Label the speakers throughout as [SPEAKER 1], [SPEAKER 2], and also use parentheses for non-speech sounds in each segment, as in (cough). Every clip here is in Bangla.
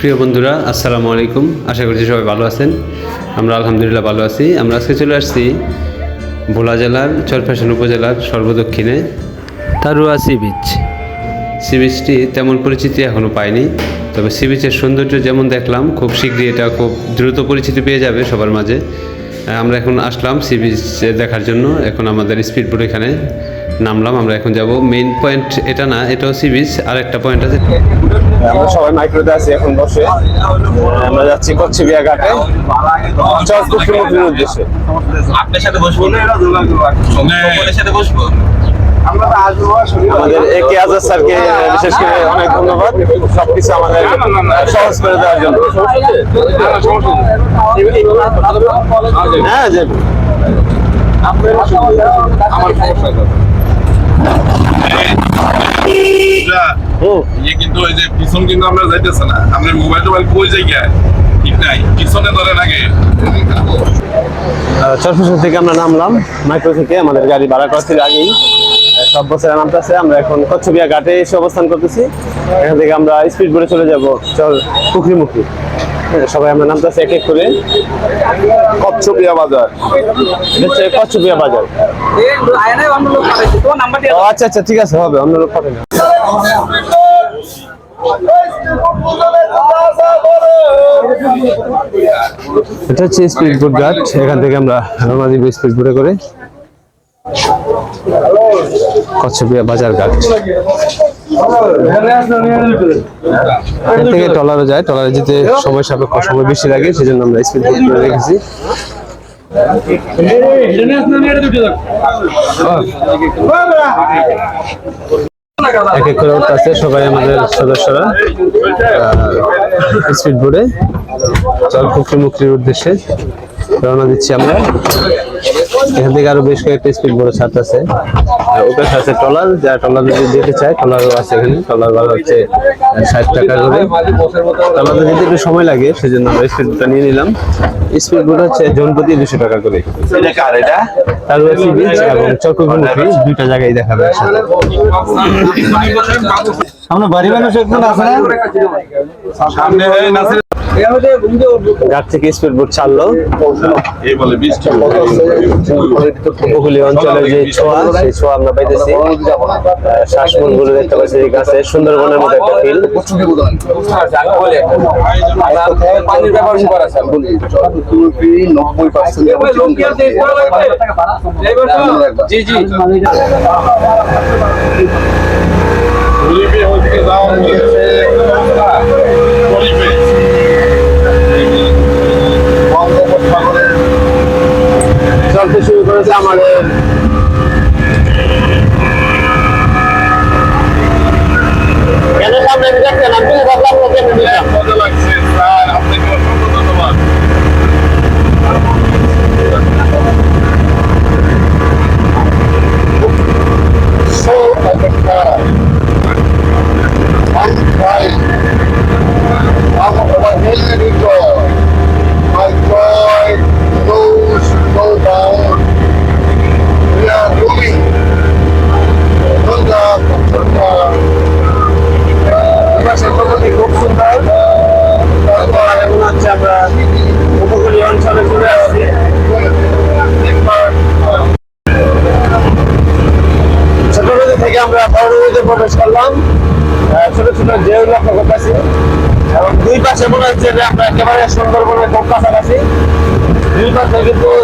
[SPEAKER 1] প্রিয় বন্ধুরা আসসালামু আলাইকুম। আশা করছি সবাই ভালো আছেন। আমরা আলহামদুলিল্লাহ ভালো আছি। আমরা আজকে চলে আসছি ভোলা জেলার চরফ্যাশন উপজেলার সর্বদক্ষিণে। Tarua sea beach. সি বিচটি তেমন পরিচিতি এখনও পায়নি তবে সি বিচের সৌন্দর্য যেমন দেখলাম খুব শীঘ্রই এটা খুব দ্রুত পরিচিতি পেয়ে যাবে সবার মাঝে। আমরা এখন আসলাম সি বিচ দেখার জন্য। এখন আমাদের স্পিড বোট এখানে। নামলাম আমরা এখন যাব। মেইন পয়েন্ট এটা না এটাও সি বিচ আর একটা পয়েন্ট আছে।
[SPEAKER 2] আমরা সবাই মাইক্রোতে আছি এখন বসে। আমরা যাচ্ছি কচ্ছবিয়া ঘাটে। চরকুটির উদ্দেশ্যে।
[SPEAKER 3] আপনার সাথে বসবো না? সাথে বসবো?
[SPEAKER 2] আমাদের এ কে আজাদ স্যারকে বিশেষ করে অনেক ধন্যবাদ। সবকিছু আমাদের সহজ করে দেওয়ার জন্য। হ্যাঁ যে হুম
[SPEAKER 4] ইয়ে কিন্তু ওই যে পিছন কিন্তু আমরা যাইতেছে না। মোবাইল টোবাইল কই জায়গায় ঠিক নাই। পিছনে আগে
[SPEAKER 2] চরফেশন থেকে আমরা নামলাম। মাইক্রো থেকে আমাদের গাড়ি ভাড়া করা ছিল আগেই। সব বছর নামতেছে আমরা এখন কচ্ছবিয়া ঘাটে এসে অবস্থান করতেছি। এখান থেকে আমরা স্পিড বোটে চলে যাব। চল, পুকুরিমুখী। সবাই আমরা নামতেছি এক এক করে। কচ্ছপিয়া বাজার। এটা হচ্ছে কচ্ছপিয়া বাজার। আচ্ছা আচ্ছা ঠিক আছে হবে অন্য লোক পাঠাবে এটা হচ্ছে স্পিড বোট ঘাট এখান থেকে আমরা দিব স্পিড বোটে করে কচ্ছপিয়া বাজার ঘাট। এখান থেকে টলারে যায় টলারে যেতে সময় সাপেক্ষ, সময় বেশি লাগে, সেজন্য আমরা স্পিড বোট করে রেখেছি। এক এক করে উঠতে সবাই আমাদের সদস্যরা স্পিড বোর্ডে চল পুকুরি মুক্তির উদ্দেশ্যে। রওনা দিচ্ছি আমরা। এখান থেকে আরও বেশ কয়েকটা স্পিড বড় সাথে আছে। আর ওটার সাথে টলার যা টলার যদি যেতে চায় টলারও আছে এখানে। টলার ভাড়া হচ্ছে ষাট টাকা করে। টলারে যেতে একটু সময় লাগে সেজন্য আমরা স্পিড বোর্ডটা নিয়ে নিলাম। স্পিড বোর্ড হচ্ছে জনপ্রতি দুশো টাকা করে।
[SPEAKER 4] এটা কার এটা?
[SPEAKER 2] তার সি বিচ এবং চক্রবর্তী দুইটা জায়গায় দেখাবে
[SPEAKER 5] আমরা বাড়ি মানুষ একজন আছে না?
[SPEAKER 4] সামনে এই
[SPEAKER 2] থেকে স্পিড বোট ছাড়লো
[SPEAKER 4] এই বলে বৃষ্টি
[SPEAKER 2] উপকূলীয় অঞ্চলের যে ছোঁয়া সেই ছোঁয়া আমরা পাইতেছি। শ্বাসমূলগুলো দেখতে পাচ্ছি যে গাছে সুন্দরবনের মতো একটা ফিল
[SPEAKER 3] জি জি
[SPEAKER 4] যাও গরিবে
[SPEAKER 2] চলতে শুরু করেছে আমাদের। কেন সামনে দেখছেন আমি ভাবলাম
[SPEAKER 4] মজা লাগছে?
[SPEAKER 2] দুই পাশে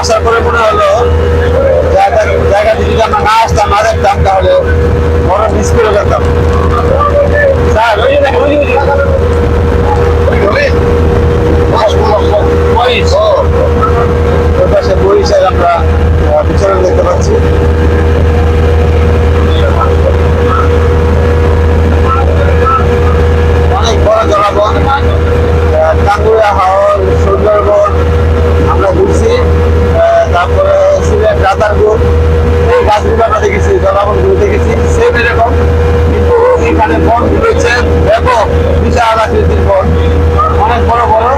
[SPEAKER 6] আসার
[SPEAKER 2] পরে মনে হলো, জায়গা যদি আমরা না আসতাম না দেখতাম তাহলে বড় মিস করে যেতাম স্যার
[SPEAKER 6] আমরা দেখতে পাচ্ছি। অনেক বড় সুন্দরবন তারপরে সিলেট এই দেখেছি জলাবনগুলো দেখেছি সেম এরকম। কিন্তু এখানে ব্যাপক বিশাল আকৃতির বন অনেক বড় বড়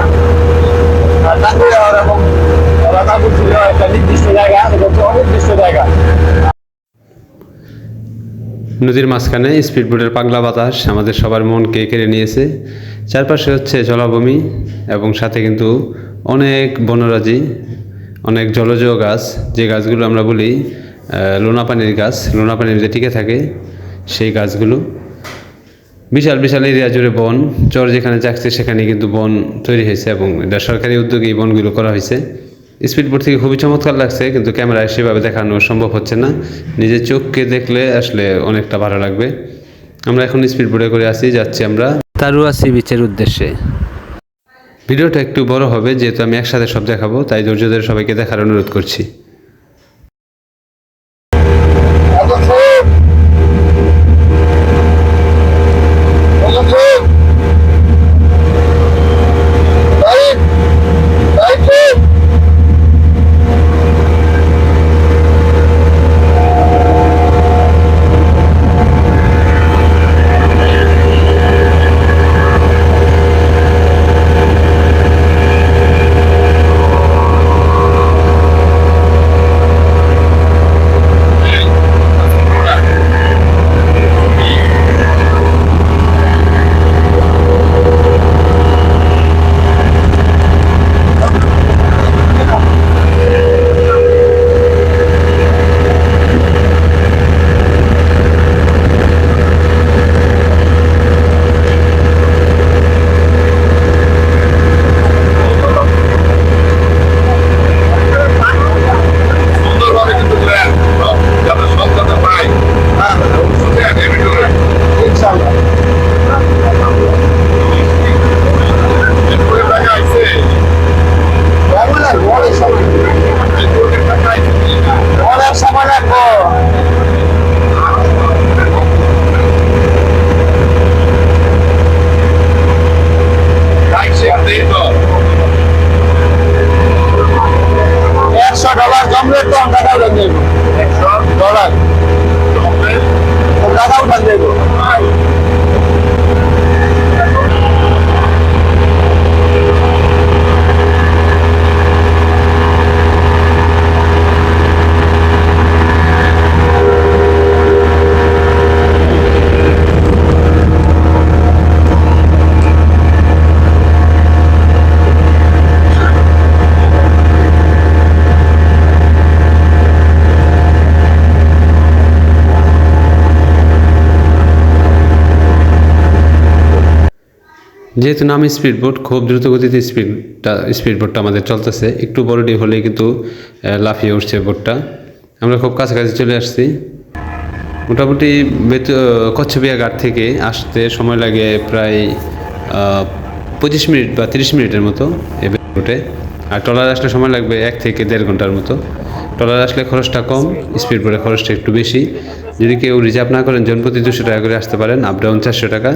[SPEAKER 2] নদীর মাঝখানে স্পিডবোটের পাগলা বাতাস আমাদের সবার মনকে কেড়ে নিয়েছে। চারপাশে হচ্ছে জলাভূমি এবং সাথে কিন্তু অনেক বনরাজি। অনেক জলজ গাছ, যে গাছগুলো আমরা বলি লোনা পানির গাছ, লোনা পানির যে টিকে থাকে, সেই গাছগুলো। বিশাল বিশাল এরিয়া জুড়ে বন, চর যেখানে যাচ্ছে সেখানে কিন্তু বন তৈরি হয়েছে এবং এটা সরকারি উদ্যোগে এই বনগুলো করা হয়েছে। স্পিডবোট থেকে খুবই চমৎকার লাগছে, কিন্তু ক্যামেরায় সেভাবে দেখানো সম্ভব হচ্ছে না। নিজের চোখকে দেখলে আসলে অনেকটা ভালো লাগবে। আমরা এখন স্পিডবোটে করে আসি, যাচ্ছি আমরা। তারুয়া সি বিচের উদ্দেশ্যে। ভিডিওটা একটু বড় হবে, যেহেতু আমি একসাথে সব দেখাবো, তাই ধৈর্য ধরে সবাইকে দেখার অনুরোধ করছি। যেহেতু নাম স্পিডবোট খুব দ্রুত গতিতে স্পিডটা স্পিডবোটটা আমাদের চলতেছে। একটু বড় ডি হলেই কিন্তু লাফিয়ে উঠছে বোটটা আমরা খুব কাছাকাছি চলে আসছি। মোটামুটি কচ্ছবিয়া ঘাট থেকে আসতে সময় লাগে প্রায় পঁচিশ মিনিট বা তিরিশ মিনিটের মতো এই বোটে আর ট্রলার আসলে সময় লাগবে এক থেকে দেড় ঘণ্টার মতো। ট্রলার আসলে খরচটা কম স্পিড বোটে খরচটা একটু বেশি। যদি কেউ রিজার্ভ না করেন, জনপ্রতি দুশো টাকা করে আসতে পারেন আপ ডাউন চারশো টাকা।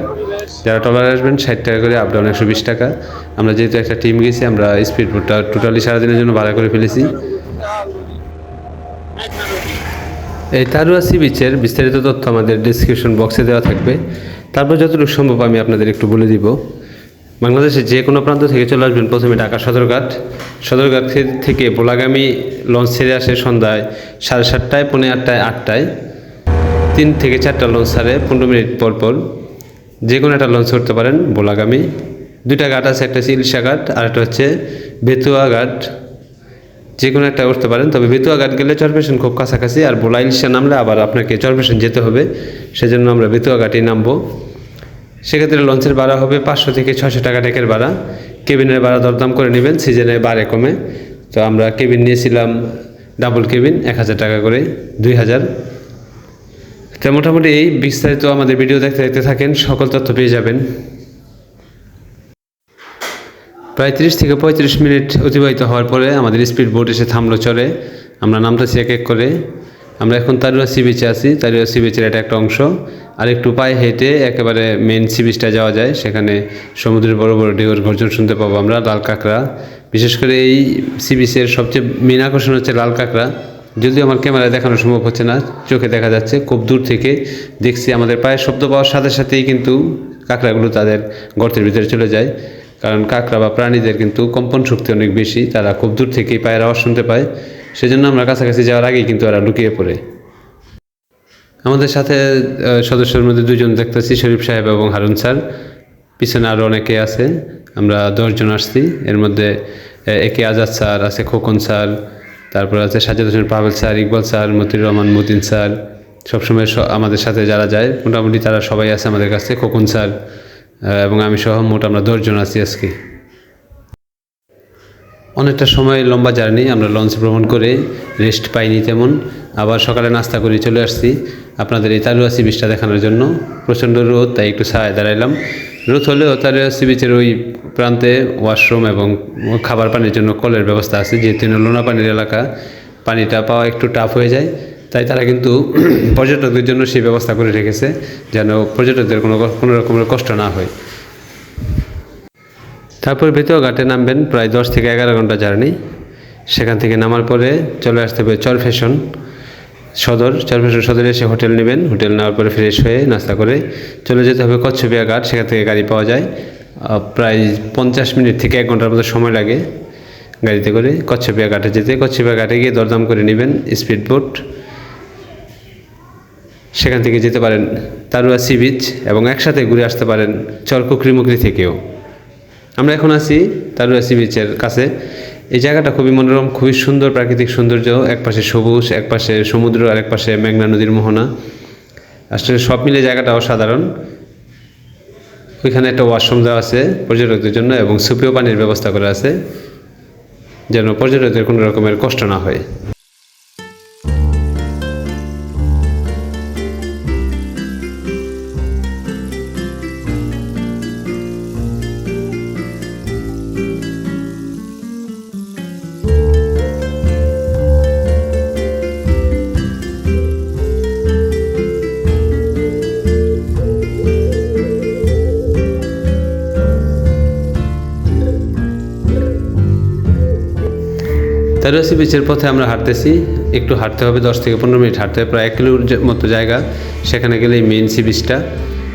[SPEAKER 2] যারা টলার আসবেন, ষাট টাকা করে আপ ডাউন একশো বিশ টাকা। আমরা যেহেতু একটা টিম গেছি, আমরা স্পিড বোটটা টোটালি সারাদিনের জন্য ভাড়া করে ফেলেছি। এই তারুয়া সি বিচের বিস্তারিত তথ্য আমাদের ডিসক্রিপশন বক্সে দেওয়া থাকবে। তারপর যতটুকু সম্ভব আমি আপনাদের একটু বলে দিব। বাংলাদেশের যে কোনো প্রান্ত থেকে চলে আসবেন প্রথমে ঢাকা সদরঘাট। সদরঘাট থেকে ভোলাগামী লঞ্চ ছেড়ে আসে সন্ধ্যায় সাড়ে সাতটায়, পৌনে আটটায় আটটায়। তিন থেকে চারটা লঞ্চ ছাড়ে, পনেরো মিনিট পর পর যে কোনো একটা লঞ্চ করতে পারেন ভোলাগামী দুইটা ঘাট আছে, একটা হচ্ছে ইলশা ঘাট আর একটা হচ্ছে বেতুয়া ঘাট যে কোনো একটা করতে পারেন, তবে বেতুয়া ঘাট গেলে চরপেশন খুব কাছাকাছি আর বোলা ইলশা নামলে আবার আপনাকে চরপেশন যেতে হবে, সেজন্য আমরা বেতুয়া ঘাটেই নামবো। সেক্ষেত্রে লঞ্চের ভাড়া হবে পাঁচশো থেকে ছশো টাকা ডেকের ভাড়া। কেবিনের ভাড়া দরদাম করে নেবেন, সিজনে বাড়ে কমে। তো আমরা কেবিন নিয়েছিলাম ডাবল কেবিন, এক হাজার টাকা করে, দুই হাজার। তো মোটামুটি এই বিস্তারিত আমাদের ভিডিও দেখতে দেখতে থাকেন, সকল তথ্য পেয়ে যাবেন। প্রায় তিরিশ থেকে পঁয়ত্রিশ মিনিট অতিবাহিত হওয়ার পরে আমাদের স্পিড বোট এসে থামলো, চলে। আমরা নামতেছি এক এক করে। আমরা এখন তারুয়া সি বিচে আছি। তারুয়া সি বিচের এটা একটা অংশ। আর একটু পায়ে হেঁটে একেবারে মেন সি বিচটা যাওয়া যায়। সেখানে সমুদ্রের বড় বড় ঢেউর গর্জন শুনতে পাবো আমরা, লাল কাঁকড়া। বিশেষ করে এই সি বিচের সবচেয়ে মেন আকর্ষণ হচ্ছে লাল কাঁকড়া। যদিও আমার ক্যামেরায় দেখানো সম্ভব হচ্ছে না, চোখে দেখা যাচ্ছে, খুব দূর থেকে দেখছি আমাদের পায়ের শব্দ পাওয়ার সাথে সাথেই কিন্তু কাঁকড়াগুলো তাদের গর্তের ভিতরে চলে যায়। কারণ কাঁকড়া বা প্রাণীদের কিন্তু কম্পন শক্তি অনেক বেশি, তারা খুব দূর থেকেই পায়ের আওয়াজ শুনতে পায়। সেজন্য আমরা কাছাকাছি যাওয়ার আগেই কিন্তু ওরা লুকিয়ে পড়ে। আমাদের সাথে সদস্যের মধ্যে দুজন দেখতেছি, শরীফ সাহেব এবং হারুন স্যার। পিছনে আরও অনেকে আছে, আমরা দশজন আসছি। এর মধ্যে একে আজাদ স্যার আছে, খোকন স্যার তারপর আছে সাজ্জাদ হোসেন পাভেল স্যার, ইকবাল স্যার, মতির রহমান, মতিন স্যার। সবসময় আমাদের সাথে যারা যায়, মোটামুটি তারা সবাই আছে আমাদের কাছে খোকন স্যার এবং আমি সহ মোট আমরা দশজন আছি আজকে। অনেকটা সময় লম্বা জার্নি, আমরা লঞ্চ ভ্রমণ করে রেস্ট পাইনি তেমন। আবার সকালে নাস্তা করে চলে আসছি। আপনাদের এই তালুয়া সি বিচটা দেখানোর জন্য প্রচণ্ড রোদ, তাই একটু ছায় দাঁড়াইলাম। রোদ হলেও তালুয়া সি বিচের ওই প্রান্তে ওয়াশরুম এবং খাবার পানির জন্য কলের ব্যবস্থা আছে, যেহেতু লোনা পানির এলাকা, পানিটা পাওয়া একটু টাফ হয়ে যায়। তাই তারা কিন্তু (clears throat) পর্যটকদের জন্য সেই ব্যবস্থা করে রেখেছে, যেন পর্যটকদের কোনো কোনো রকমের কষ্ট না হয়। তারপর ভেতর ঘাটে নামবেন, প্রায় দশ থেকে এগারো ঘণ্টা জার্নি। সেখান থেকে নামার পরে চলে আসতে হবে চর ফ্যাশন। সদর, চর ফ্যাশন সদরে এসে হোটেল নেবেন। হোটেল নেওয়ার পরে ফ্রেশ হয়ে নাস্তা করে চলে যেতে হবে কচ্ছপিয়া ঘাট, সেখান থেকে গাড়ি পাওয়া যায়। প্রায় পঞ্চাশ মিনিট থেকে এক ঘণ্টার মতো সময় লাগে গাড়িতে করে কচ্ছপিয়া ঘাটে যেতে। কচ্ছপিয়া ঘাটে গিয়ে দরদাম করে নেবেন স্পিড বোট সেখান থেকে যেতে পারেন তারুয়া সি বিচ এবং একসাথে ঘুরে আসতে পারেন চরকুকরিমুকরি থেকেও। আমরা এখন আছি তারুয়া সি বিচের কাছে। এই জায়গাটা খুবই মনোরম, খুবই সুন্দর প্রাকৃতিক সৌন্দর্য। একপাশে সবুজ একপাশে সমুদ্র, আর এক পাশে মেঘনা নদীর মোহনা। আসলে সব মিলে জায়গাটা অসাধারণ। ওইখানে একটা ওয়াশরুম দেওয়া আছে পর্যটকদের জন্য এবং সুপেয় পানির ব্যবস্থা করা আছে, যেন পর্যটকদের কোনো রকমের কষ্ট না হয়। তেরোসি বিচের পথে আমরা হাঁটতেছি। একটু হাঁটতে হবে, দশ থেকে পনেরো মিনিট হাঁটতে হবে। প্রায় এক কিলোর মতো জায়গা। সেখানে গেলেই মেন সি বিচটা।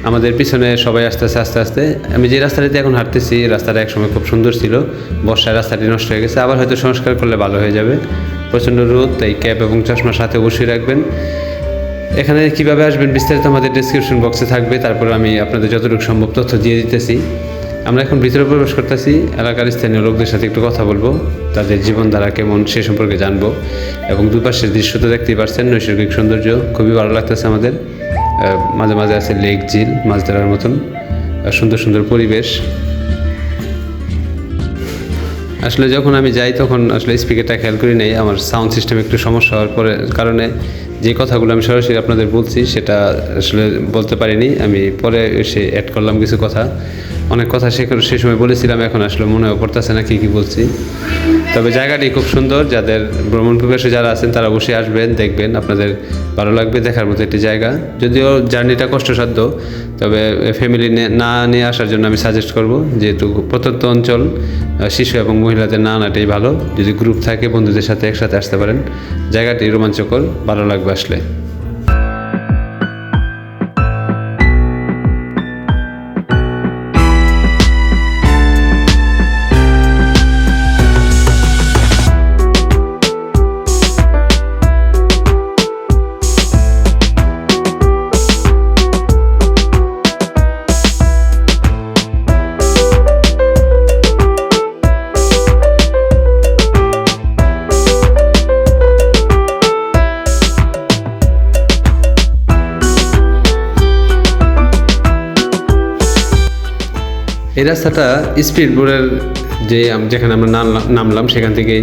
[SPEAKER 2] আমাদের পিছনে সবাই আসতেছে, আস্তে আস্তে। আস্তে আমি যে রাস্তাটিতে এখন হাঁটতেছি রাস্তাটা একসময় খুব সুন্দর ছিল। বর্ষায় রাস্তাটি নষ্ট হয়ে গেছে। আবার হয়তো সংস্কার করলে ভালো হয়ে যাবে। প্রচণ্ড রোদ, তাই ক্যাপ এবং চশমার সাথে অবশ্যই রাখবেন। এখানে কীভাবে আসবেন বিস্তারিত আমাদের ডিসক্রিপশন বক্সে থাকবে। তারপরে আমি আপনাদের যতটুকু সম্ভব তথ্য দিয়ে দিতেছি। আমরা এখন ভিতরে প্রবেশ করতেছি। এলাকার স্থানীয় লোকদের সাথে একটু কথা বলব। তাদের জীবনধারা কেমন সে সম্পর্কে জানব। এবং দুপাশের দৃশ্য তো দেখতেই পারছেন, নৈসর্গিক সৌন্দর্য খুবই ভালো লাগতেছে আমাদের। মাঝে মাঝে আছে লেক, ঝিল, মাছ ধরার মতন সুন্দর সুন্দর পরিবেশ। আসলে যখন আমি যাই তখন আসলে স্পিকারটা খেয়াল করি নাই, আমার সাউন্ড সিস্টেম একটু সমস্যা হওয়ার পরে কারণে যে কথাগুলো আমি সরাসরি আপনাদের বলছি, সেটা আসলে বলতে পারিনি। আমি পরে এসে অ্যাড করলাম কিছু কথা। অনেক কথা সে সময় বলেছিলাম, এখন আসলে মনে পড়তেছে না, কী কী বলছি। তবে জায়গাটি খুব সুন্দর, যাদের ভ্রমণ পিপাসে যারা আছেন তারা অবশ্যই আসবেন, দেখবেন, আপনাদের ভালো লাগবে, দেখার মতো একটি জায়গা। যদিও জার্নিটা কষ্টসাধ্য, তবে ফ্যামিলি না নিয়ে আসার জন্য আমি সাজেস্ট করব যেহেতু প্রত্যন্ত অঞ্চল শিশু এবং মহিলাদের না আনাটাই ভালো। যদি গ্রুপ থাকে, বন্ধুদের সাথে একসাথে আসতে পারেন। জায়গাটি রোমাঞ্চকর, ভালো লাগবে আসলে। এই রাস্তাটা স্পিড বোর্ডের যে যেখানে আমরা নামলাম, সেখান থেকে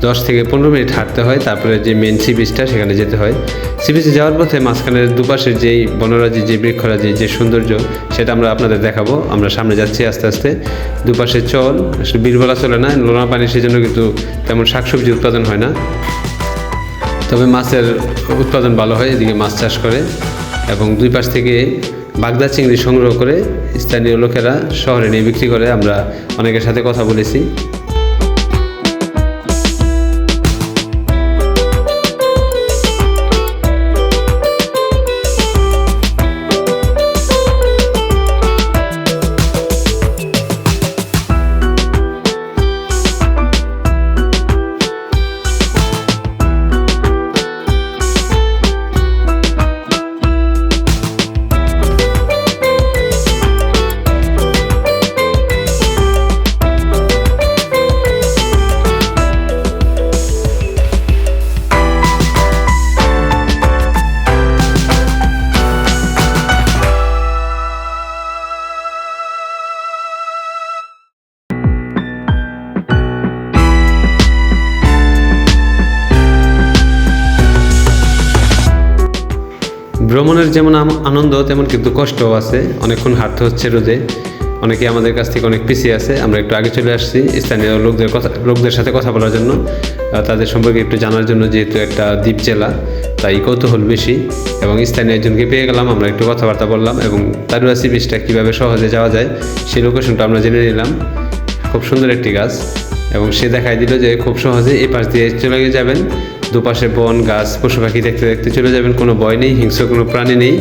[SPEAKER 2] দশ থেকে পনেরো মিনিট হাঁটতে হয়। তারপরে যে মেন সি বিচটা সেখানে যেতে হয়। সি বিচে যাওয়ার পথে মাঝখানের দুপাশের যেই বনরাজি, যে বৃক্ষরাজি, যে সৌন্দর্য, সেটা আমরা আপনাদের দেখাবো। আমরা সামনে যাচ্ছি আস্তে আস্তে। দুপাশে চল বীরবেলা চলে না লোনা পানি, সেজন্য কিন্তু তেমন শাকসবজি উৎপাদন হয় না।
[SPEAKER 7] তবে মাছের উৎপাদন ভালো হয়, এদিকে মাছ চাষ করে। এবং দুই পাশ থেকে বাগদা চিংড়ি সংগ্রহ করে স্থানীয় লোকেরা শহরে নিয়ে বিক্রি করে আমরা অনেকের সাথে কথা বলেছি। ভ্রমণের যেমন আনন্দ, তেমন কিন্তু কষ্টও আছে। অনেকক্ষণ হাঁটতে হচ্ছে রোদে। অনেকে আমাদের কাছ থেকে অনেক পিছিয়ে আছে। আমরা একটু আগে চলে আসছি স্থানীয় লোকদের কথা লোকদের সাথে কথা বলার জন্য। তাদের সম্পর্কে একটু জানার জন্য যেহেতু একটা দ্বীপ জেলা, তাই কৌতূহল বেশি। এবং স্থানীয় একজনকে পেয়ে গেলাম, আমরা একটু কথাবার্তা বললাম। এবং তারুয়া সি কীভাবে সহজে যাওয়া যায় সেই লোকেশনটা আমরা জেনে নিলাম। খুব সুন্দর একটি গাছ। এবং সে দেখাই দিল যে খুব সহজে এই পাশ দিয়ে চলে যাবেন। দুপাশে বন, গাছ, পশু পাখি দেখতে দেখতে চলে যাবেন, কোনো ভয় নেই, হিংস্র কোনো প্রাণী নেই।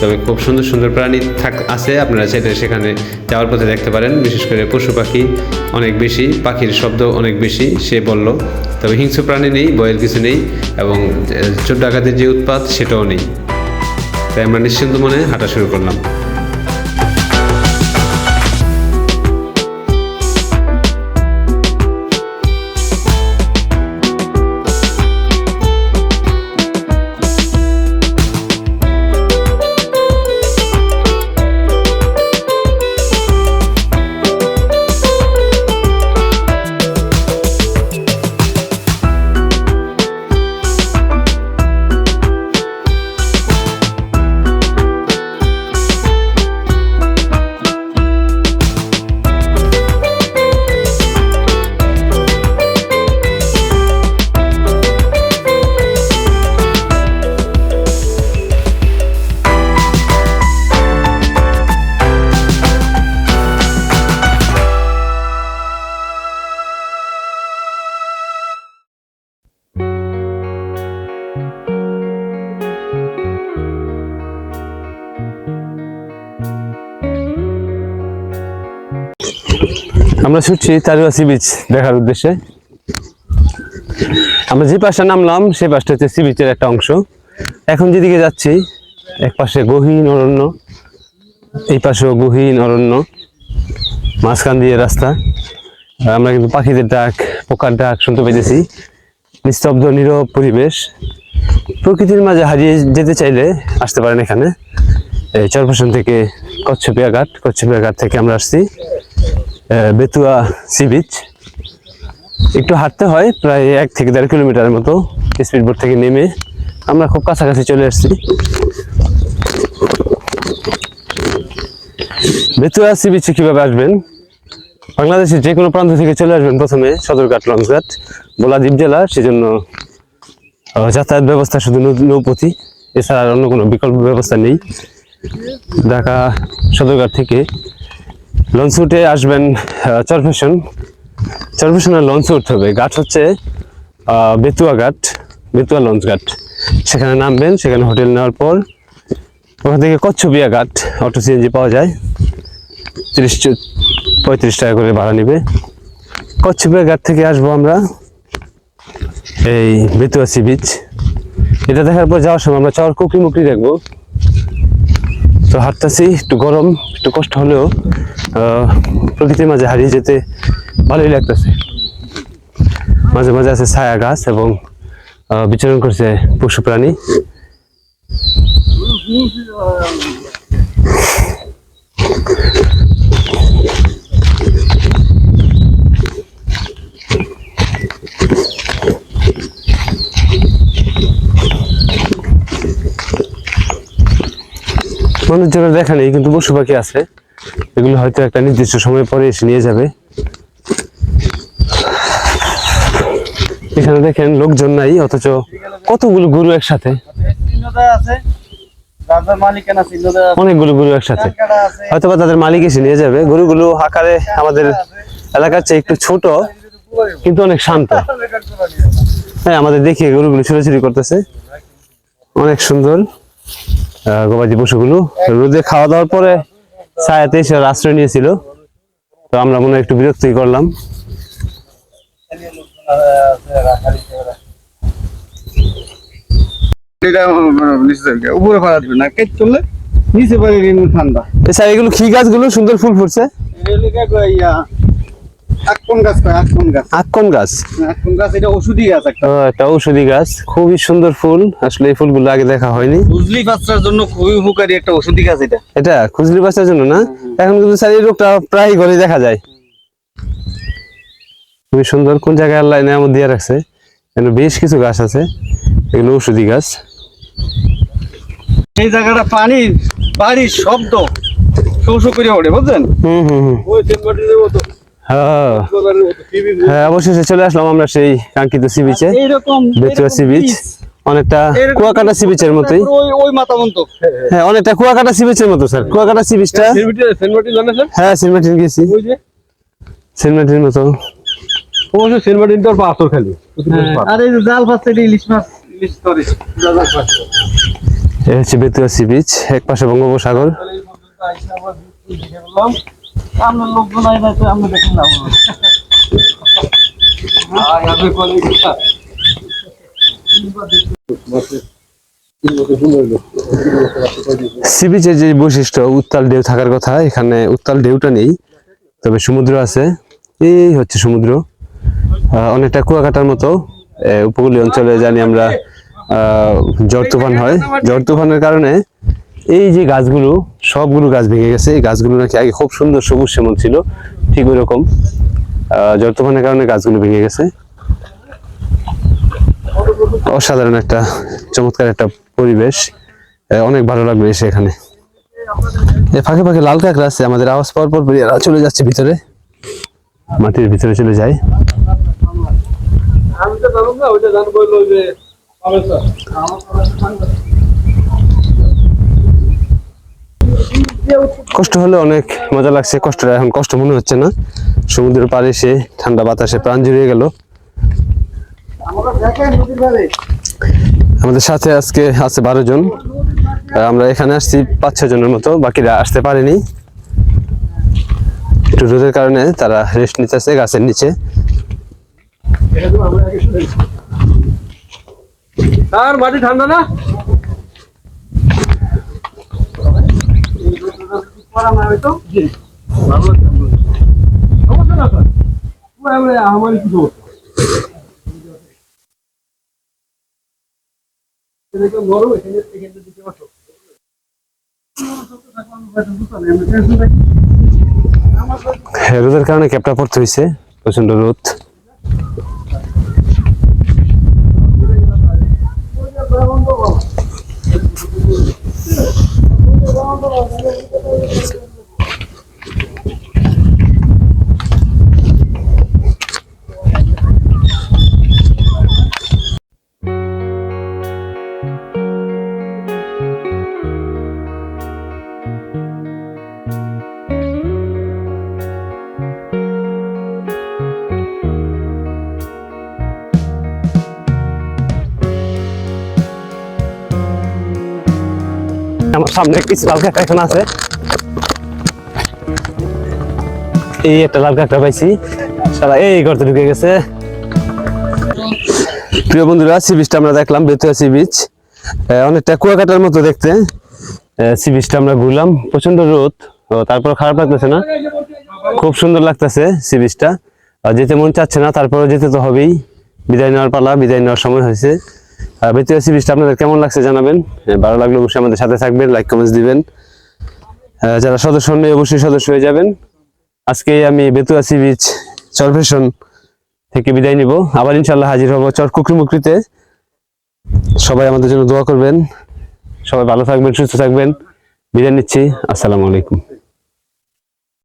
[SPEAKER 7] তবে খুব সুন্দর সুন্দর প্রাণী থাক আছে, আপনারা সেটা সেখানে যাওয়ার পথে দেখতে পারেন। বিশেষ করে পশু পাখি অনেক বেশি, পাখির শব্দ অনেক বেশি, সে বলল। তবে হিংস্র প্রাণী নেই বয়ের কিছু নেই, এবং চোর ডাকাতের যে উৎপাত, সেটাও নেই। তাই আমরা নিশ্চিন্ত মনে হাঁটা শুরু করলাম।
[SPEAKER 2] আমরা ছুটছি তারুয়া বিচ দেখার উদ্দেশ্যে। আমরা যে পাশে নামলাম সেই পাশটা হচ্ছে সি বিচের একটা অংশ। এখন যেদিকে যাচ্ছি, এক পাশে গহীন অরণ্য, এই পাশেও গহীন অরণ্য, মাঝখান দিয়ে রাস্তা। আমরা কিন্তু পাখিদের ডাক, পোকার ডাক শুনতে পেতেছি। নিস্তব্ধ, নীরব পরিবেশ। প্রকৃতির মাঝে হারিয়ে যেতে চাইলে আসতে পারেন এখানে। এই চরফাশন থেকে কচ্ছপিয়া ঘাট কচ্ছপিয়া ঘাট থেকে আমরা আসছি। বেতুয়া সি বিচ একটু হাঁটতে হয়, প্রায় এক থেকে দেড় কিলোমিটারের মতো স্পিড বোট থেকে নেমে আমরা খুব কাছাকাছি চলে আসছি বেতুয়া সি বিচে কীভাবে আসবেন? বাংলাদেশের যে কোনো প্রান্ত থেকে চলে আসবেন প্রথমে সদরঘাট, লঞ্চঘাট বোলা দ্বীপ জেলা, সেজন্য যাতায়াত ব্যবস্থা শুধু নৌপথি এছাড়া আর অন্য কোনো বিকল্প ব্যবস্থা নেই। ঢাকা সদরঘাট থেকে লঞ্চ উঠে আসবেন চরফেশন। চরফেশনের লঞ্চে উঠতে হবে। ঘাট হচ্ছে বেতুয়া ঘাট, বেতুয়া লঞ্চ ঘাট। সেখানে নামবেন, সেখানে হোটেল নেওয়ার পর ওখান থেকে কচ্ছবিয়া ঘাট, অটো সিএনজি পাওয়া যায়। তিরিশ পঁয়ত্রিশ টাকা করে ভাড়া নেবে। কচ্ছবিয়া ঘাট থেকে আসব আমরা, এই বেতুয়া সি বিচ। এটা দেখার পর যাওয়ার সময় আমরা চাওয়ার কুকরি মুকরি দেখব। তো হাঁটতেছি, একটু গরম, একটু কষ্ট হলেও প্রকৃতির মাঝে হারিয়ে যেতে ভালোই লাগতেছে। মাঝে মাঝে আছে ছায়া গাছ এবং বিচরণ করছে পশু প্রাণী। মানুষজনের দেখা নেই, কিন্তু পশু পাখি আছে। এগুলো হয়তো একটা নির্দিষ্ট সময় পরে এসে নিয়ে যাবে। এখানে দেখেন লোকজন নাই, অথচ কতগুলো গরু একসাথে? অনেকগুলো গরু একসাথে। হয়তো বা তাদের মালিক এসে নিয়ে যাবে। গরুগুলো আকারে আমাদের এলাকার চেয়ে একটু ছোট, কিন্তু অনেক শান্ত। হ্যাঁ আমাদের দেখি গরুগুলো ছোটাছুটি করতেছে। অনেক সুন্দর গবাদি পশুগুলো। রোদে খাওয়া দাওয়ার পরে ছায়াতে এসে আশ্রয় নিয়েছিল। তো আমরা মনে একটু বিরক্তি করলাম।
[SPEAKER 8] উপরে ফালা দিবে না কেট চললে নিচে পারে ঠান্ডা।
[SPEAKER 2] এছাড়া এগুলো কি গাছগুলো? সুন্দর ফুল ফুটছে।
[SPEAKER 8] আকন গাছ এটা
[SPEAKER 2] ঔষধি গাছ খুবই সুন্দর ফুল। আসলে এই ফুলগুলো আগে দেখা হয়নি।
[SPEAKER 8] বুঝলি বাচ্চার জন্য খুবই উপকারী একটা ওষুধি গাছ এটা।
[SPEAKER 2] এটা? খুজলি বাচ্চার জন্য না? এখন কিন্তু স্যার এই রোগটা প্রায় ঘরে দেখা যায়। খুবই সুন্দর। কোন জায়গায় আল্লাহ নেয়ামত দিয়ে রাখছে? এখানে বেশ কিছু গাছ আছে। এগুলো ঔষধি গাছ।
[SPEAKER 8] এই জায়গাটা পানির বাড়ির শব্দ। শৌ শৌ করে ওঠে বুঝছেন
[SPEAKER 2] হুম হুম হুম।
[SPEAKER 8] ওই
[SPEAKER 2] হ্যাঁ। হ্যাঁ অবশেষে চলে আসলাম আমরা সেই কাঙ্ক্ষিত সি বিচে
[SPEAKER 8] এইরকম
[SPEAKER 2] বেতুয়া সি বিচ অনেকটা কুয়াকাটা সি বিচের মতোই।
[SPEAKER 8] ওই ওই মাথা
[SPEAKER 2] হ্যাঁ অনেকটা কুয়াকাটা সি বিচের মতো স্যার কুয়াকাটা সি বিচটা হ্যাঁ সেন্ট মার্টিন গেছি। সেন্ট মার্টিন মতো।
[SPEAKER 3] অবশ্য সেনবাটি তো পাথর খালি।
[SPEAKER 8] আর এই জাল এটা ইলিশ মাছ। ইলিশ জাল
[SPEAKER 2] এই হচ্ছে বেতুয়া সি বিচ এক পাশে বঙ্গোপসাগর।
[SPEAKER 8] আমরা লোকজন আই না আমরা দেখুন না
[SPEAKER 2] সি বিচের যে বৈশিষ্ট্য উত্তাল ঢেউ থাকার কথা এখানে উত্তাল ঢেউটা নেই তবে সমুদ্র আছে। এই হচ্ছে সমুদ্র। আহ, অনেকটা কুয়াকাটার মতো আহ, উপকূলীয় অঞ্চলে জানি আমরা আহ, ঝড় তুফান হয়। ঝড় তুফানের কারণে এই যে গাছগুলো, সবগুলো গাছ ভেঙে গেছে। এই গাছগুলো নাকি আগে খুব সুন্দর সবুজ শ্যামল ছিল, ঠিক ওই রকম ঝড় তুফানের কারণে গাছগুলো ভেঙে গেছে। অসাধারণ একটা, চমৎকার একটা পরিবেশ। অনেক ভালো লাগবে এসে এখানে। ফাঁকে ফাঁকে লাল কাঁকড়া আছে, আমাদের আওয়াজ পাওয়ার পর এরা চলে যাচ্ছে ভিতরে। মাটির ভিতরে চলে যায়।
[SPEAKER 3] আমি তো জানো না, ওইটা জানব হলো যে পাবে স্যার
[SPEAKER 2] কষ্ট হলে অনেক মজা লাগছে, কষ্টটা এখন কষ্ট মনে হচ্ছে না। সমুদ্রের পাড়ে এসে ঠান্ডা বাতাসে প্রাণ জুড়িয়ে গেল। আমাদের সাথে আজকে আছে বারো জন। আর আমরা এখানে আসছি পাঁচ, ছয় জনের মতো, বাকিরা আসতে পারেনি। একটু রোদের কারণে তারা রেস্ট নিতেছে গাছের নিচে।
[SPEAKER 3] স্যার, মাটি ঠান্ডা না সমস্যা না স্যার পুরো আমরা আমারই কিছু। অবস্থা নরম এখানে এখানে দিতে পারছ
[SPEAKER 2] হ্যাঁ, রোদের কারণে ক্যাপটা পড়তে হয়েছে প্রচণ্ড রোদ। সামনে কিছু লাল কাঁকড়া এখন আছে। এই একটা লাল কাঁকড়া পাইছি। সারা এই গর্তে ঢুকে গেছে। প্রিয় বন্ধুরা, সি বিচটা আমরা দেখলাম, বেতুয়া সি বিচ। অনেকটা কুয়াকাটার মতো দেখতে। সি বিচটা আমরা ঘুরলাম। প্রচণ্ড রোদ। তারপর খারাপ লাগতেছে না। খুব সুন্দর লাগতেছে সি বিচটা। যেতে মন চাচ্ছে না তারপরে যেতে তো হবেই। বিদায় নেওয়ার পালা, বিদায় নেওয়ার সময় হয়েছে। বেতুয়া সি বিচটা আপনাদের কেমন লাগছে জানাবেন। ভালো লাগলে অবশ্যই আমাদের সাথে থাকবেন লাইক কমেন্টস দিবেন। যারা সদস্য নেই অবশ্যই সদস্য হয়ে যাবেন। আজকে আমি বেতুয়া সি বিচ চরফেশন থেকে বিদায় নিব। আবার ইনশাল্লাহ হাজির হব চর কুকরিমুকরিতে। সবাই আমাদের জন্য দোয়া করবেন। সবাই ভালো থাকবেন, সুস্থ থাকবেন। বিদায় নিচ্ছি। আসসালামু আলাইকুম।